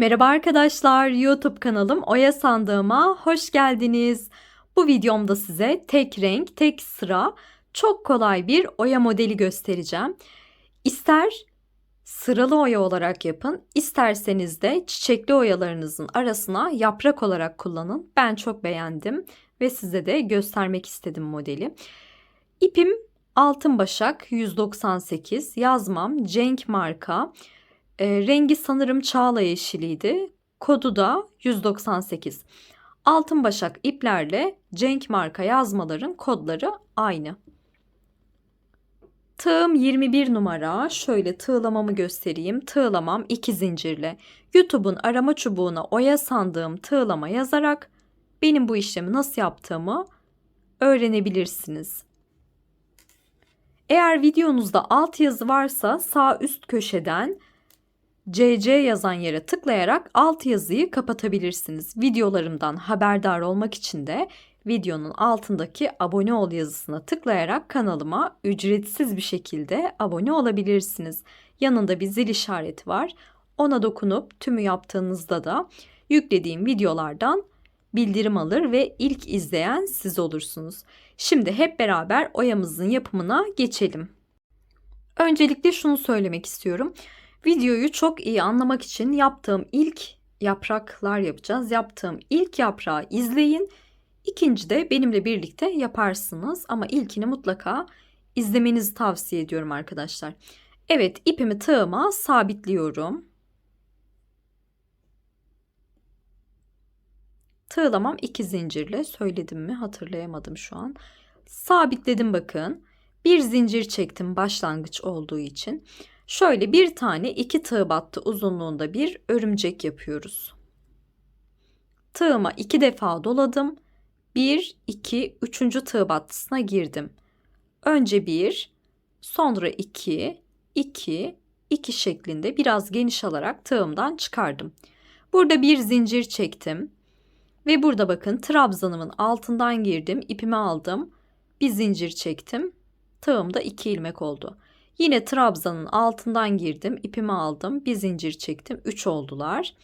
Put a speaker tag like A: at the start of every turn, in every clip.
A: Merhaba arkadaşlar, YouTube kanalım Oya Sandığıma hoş geldiniz. Bu videomda size tek renk, tek sıra, çok kolay bir oya modeli göstereceğim. İster sıralı oya olarak yapın, isterseniz de çiçekli oyalarınızın arasına yaprak olarak kullanın. Ben çok beğendim ve size de göstermek istedim modeli. İpim Altın Başak 198, yazmam Cenk marka. E, rengi sanırım çağla yeşiliydi. Kodu da 198. Altın başak iplerle Cenk marka yazmaların kodları aynı. Tığım 21 numara. Şöyle tığlamamı göstereyim. Tığlamam 2 zincirle. YouTube'un arama çubuğuna oya sandığım tığlama yazarak benim bu işlemi nasıl yaptığımı öğrenebilirsiniz. Eğer videonuzda alt yazı varsa sağ üst köşeden CC yazan yere tıklayarak alt yazıyı kapatabilirsiniz. Videolarımdan haberdar olmak için de videonun altındaki abone ol yazısına tıklayarak kanalıma ücretsiz bir şekilde abone olabilirsiniz. Yanında bir zil işareti var. Ona dokunup tümü yaptığınızda da yüklediğim videolardan bildirim alır ve ilk izleyen siz olursunuz. Şimdi hep beraber oyamızın yapımına geçelim. Öncelikle şunu söylemek istiyorum. Videoyu çok iyi anlamak için yaptığım ilk yapraklar yapacağız. Yaptığım ilk yaprağı izleyin. İkinci de benimle birlikte yaparsınız ama ilkini mutlaka izlemenizi tavsiye ediyorum arkadaşlar. Evet ipimi tığıma sabitliyorum. Tığlamam iki zincirle söyledim mi hatırlayamadım şu an. Sabitledim bakın. Bir zincir çektim başlangıç olduğu için. Şöyle bir tane iki tığ battı uzunluğunda bir örümcek yapıyoruz. Tığıma iki defa doladım. Bir, iki, üçüncü tığ battısına girdim. Önce bir, sonra iki, iki, iki şeklinde biraz geniş alarak tığımdan çıkardım. Burada bir zincir çektim. Ve burada bakın trabzanımın altından girdim, ipimi aldım. Bir zincir çektim. Tığımda iki ilmek oldu. Yine trabzanın altından girdim, ipimi aldım, bir zincir çektim, 3 oldular.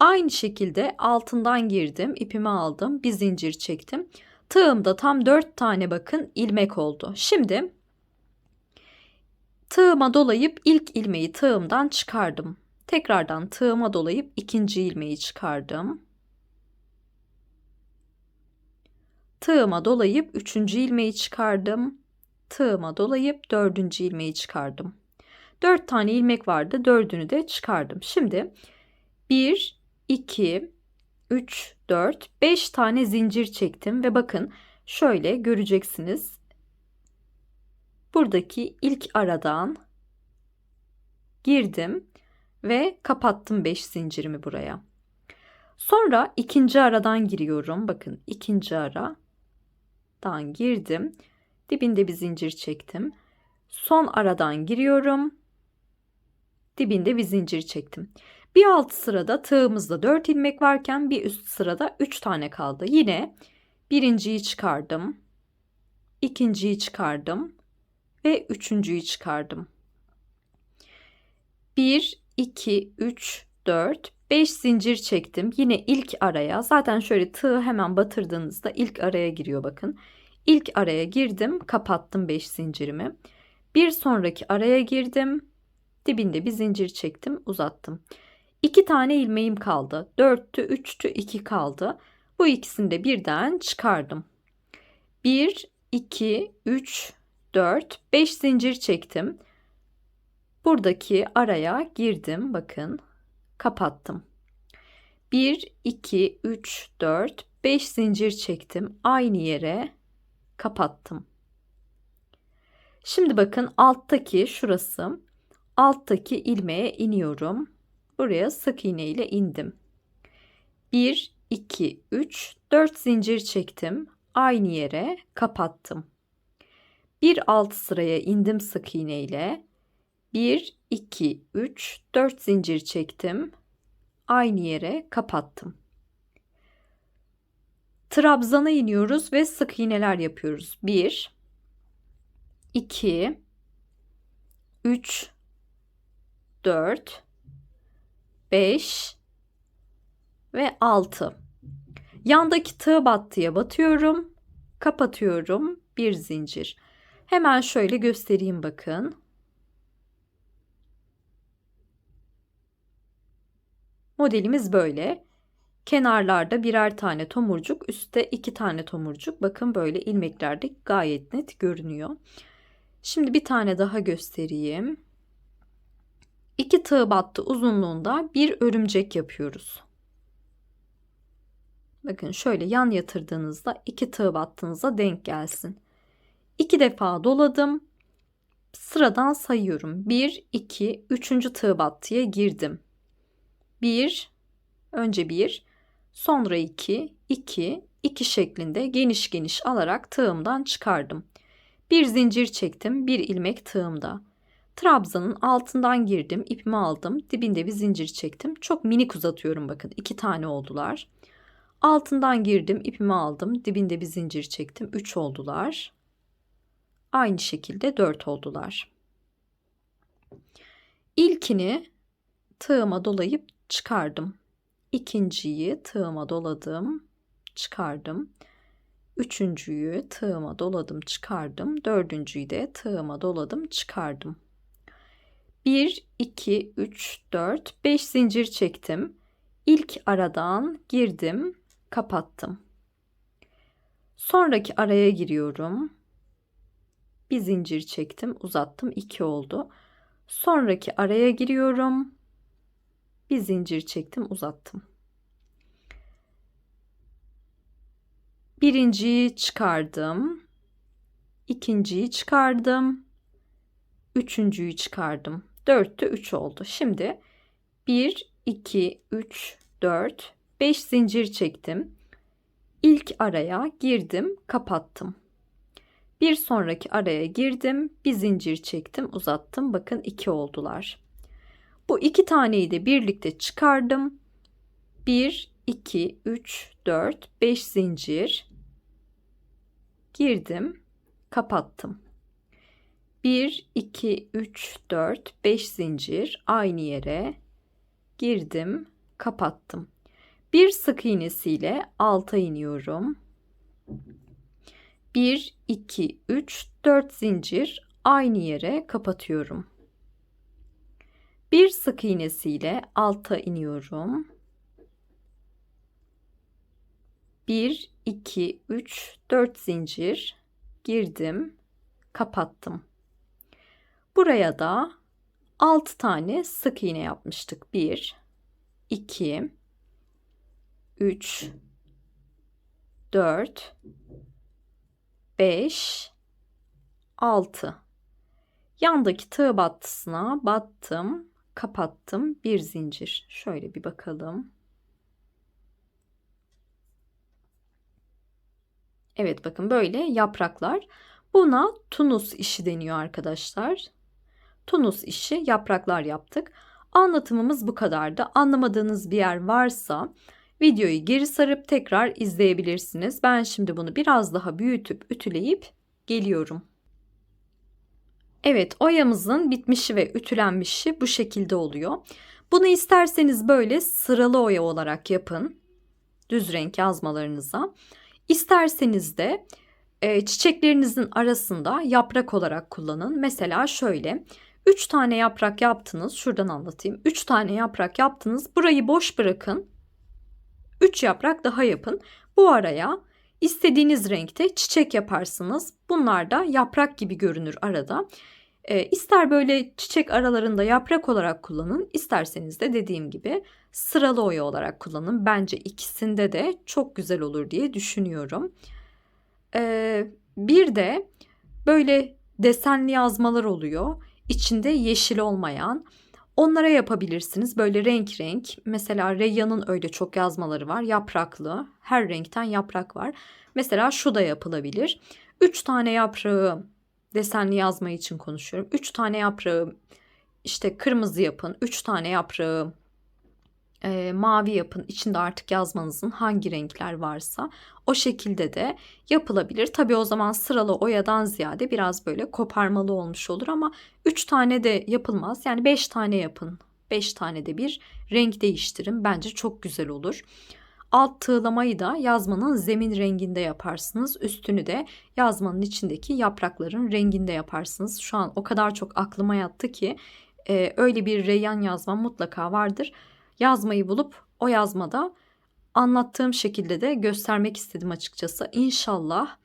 A: Aynı şekilde altından girdim, ipimi aldım, bir zincir çektim. Tığımda tam 4 tane bakın ilmek oldu. Şimdi tığıma dolayıp ilk ilmeği tığımdan çıkardım. Tekrardan tığıma dolayıp ikinci ilmeği çıkardım. Tığıma dolayıp üçüncü ilmeği çıkardım tığıma dolayıp dördüncü ilmeği çıkardım. Dört tane ilmek vardı. Dördünü de çıkardım. Şimdi bir, iki, üç, dört, beş tane zincir çektim ve bakın şöyle göreceksiniz. Buradaki ilk aradan girdim ve kapattım 5 zincirimi buraya. Sonra ikinci aradan giriyorum. Bakın ikinci aradan girdim. Dibinde bir zincir çektim. Son aradan giriyorum. Dibinde bir zincir çektim. Bir alt sırada tığımızda 4 ilmek varken bir üst sırada 3 tane kaldı. Yine birinciyi çıkardım. ikinciyi çıkardım ve üçüncüyü çıkardım. 1 2 3 4 5 zincir çektim. Yine ilk araya. Zaten şöyle tığ hemen batırdığınızda ilk araya giriyor bakın. İlk araya girdim, kapattım 5 zincirimi. Bir sonraki araya girdim. Dibinde bir zincir çektim, uzattım. 2 tane ilmeğim kaldı. 4'tü, 3'tü, 2 kaldı. Bu ikisini de birden çıkardım. 1 2 3 4 5 zincir çektim. Buradaki araya girdim. Bakın. Kapattım. 1 2 3 4 5 zincir çektim. Aynı yere kapattım. Şimdi bakın alttaki şurası alttaki ilmeğe iniyorum. Buraya sık iğne ile indim. 1 2 3 4 zincir çektim. Aynı yere kapattım. Bir alt sıraya indim sık iğne ile. 1 2 3 4 zincir çektim. Aynı yere kapattım. Trabzana iniyoruz ve sık iğneler yapıyoruz. 1 2 3 4 5 ve 6. Yandaki tığ battıya batıyorum. Kapatıyorum. Bir zincir. Hemen şöyle göstereyim bakın. Modelimiz böyle. Kenarlarda birer tane tomurcuk, üstte iki tane tomurcuk. Bakın böyle ilmeklerde gayet net görünüyor. Şimdi bir tane daha göstereyim. İki tığ battı uzunluğunda bir örümcek yapıyoruz. Bakın şöyle yan yatırdığınızda iki tığ battığınıza denk gelsin. İki defa doladım. Sıradan sayıyorum. 1, 2, 3. tığ battıya girdim. 1, önce 1, sonra 2, 2, 2 şeklinde geniş geniş alarak tığımdan çıkardım. Bir zincir çektim, bir ilmek tığımda. Trabzanın altından girdim, ipimi aldım, dibinde bir zincir çektim. Çok minik uzatıyorum bakın, iki tane oldular. Altından girdim, ipimi aldım, dibinde bir zincir çektim, 3 oldular. Aynı şekilde 4 oldular. İlkini tığıma dolayıp çıkardım. İkinciyi tığıma doladım, çıkardım. Üçüncüyü tığıma doladım, çıkardım. Dördüncüyü de tığıma doladım, çıkardım. 1, 2, 3, 4, 5 zincir çektim. İlk aradan girdim, kapattım. Sonraki araya giriyorum. Bir zincir çektim, uzattım, 2 oldu. Sonraki araya giriyorum. Bir zincir çektim, uzattım. Birinciyi çıkardım. ikinciyi çıkardım. Üçüncüyü çıkardım. Dörtte üç oldu. Şimdi bir, iki, üç, dört, beş zincir çektim. İlk araya girdim, kapattım. Bir sonraki araya girdim, bir zincir çektim, uzattım. Bakın iki oldular. Bu iki taneyi de birlikte çıkardım. 1, 2, 3, 4, 5 zincir. Girdim, kapattım. 1, 2, 3, 4, 5 zincir aynı yere girdim, kapattım. Bir sık iğnesiyle alta iniyorum. 1, 2, 3, 4 zincir aynı yere kapatıyorum. Bir sık iğnesiyle alta iniyorum. 1, 2, 3, 4 zincir girdim, kapattım. Buraya da 6 tane sık iğne yapmıştık. 1, 2, 3, 4, 5, 6. Yandaki tığ battısına battım, kapattım. Bir zincir. Şöyle bir bakalım. Evet bakın böyle yapraklar. Buna tunus işi deniyor arkadaşlar. Tunus işi yapraklar yaptık. Anlatımımız bu kadardı. Anlamadığınız bir yer varsa videoyu geri sarıp tekrar izleyebilirsiniz. Ben şimdi bunu biraz daha büyütüp ütüleyip geliyorum. Evet oyamızın bitmişi ve ütülenmişi bu şekilde oluyor. Bunu isterseniz böyle sıralı oya olarak yapın. Düz renk yazmalarınıza. İsterseniz de e, çiçeklerinizin arasında yaprak olarak kullanın. Mesela şöyle 3 tane yaprak yaptınız. Şuradan anlatayım. 3 tane yaprak yaptınız. Burayı boş bırakın. 3 yaprak daha yapın. Bu araya istediğiniz renkte çiçek yaparsınız. Bunlar da yaprak gibi görünür arada. E, ister böyle çiçek aralarında yaprak olarak kullanın, isterseniz de dediğim gibi sıralı oya olarak kullanın. Bence ikisinde de çok güzel olur diye düşünüyorum. E, bir de böyle desenli yazmalar oluyor. İçinde yeşil olmayan. Onlara yapabilirsiniz. Böyle renk renk. Mesela Reyyan'ın öyle çok yazmaları var. Yapraklı. Her renkten yaprak var. Mesela şu da yapılabilir. 3 tane yaprağı desenli yazma için konuşuyorum. 3 tane yaprağı işte kırmızı yapın. 3 tane yaprağı e, mavi yapın. İçinde artık yazmanızın hangi renkler varsa o şekilde de yapılabilir. Tabi o zaman sıralı oyadan ziyade biraz böyle koparmalı olmuş olur ama 3 tane de yapılmaz. Yani 5 tane yapın. 5 tane de bir renk değiştirin. Bence çok güzel olur. Alt tığlamayı da yazmanın zemin renginde yaparsınız. Üstünü de yazmanın içindeki yaprakların renginde yaparsınız. Şu an o kadar çok aklıma yattı ki e, öyle bir reyyan yazma mutlaka vardır. Yazmayı bulup o yazmada anlattığım şekilde de göstermek istedim açıkçası. İnşallah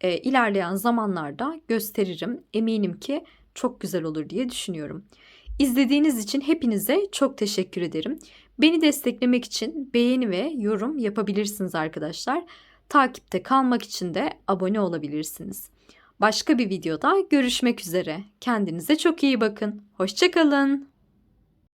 A: e, ilerleyen zamanlarda gösteririm. Eminim ki çok güzel olur diye düşünüyorum. İzlediğiniz için hepinize çok teşekkür ederim. Beni desteklemek için beğeni ve yorum yapabilirsiniz arkadaşlar. Takipte kalmak için de abone olabilirsiniz. Başka bir videoda görüşmek üzere. Kendinize çok iyi bakın. Hoşçakalın.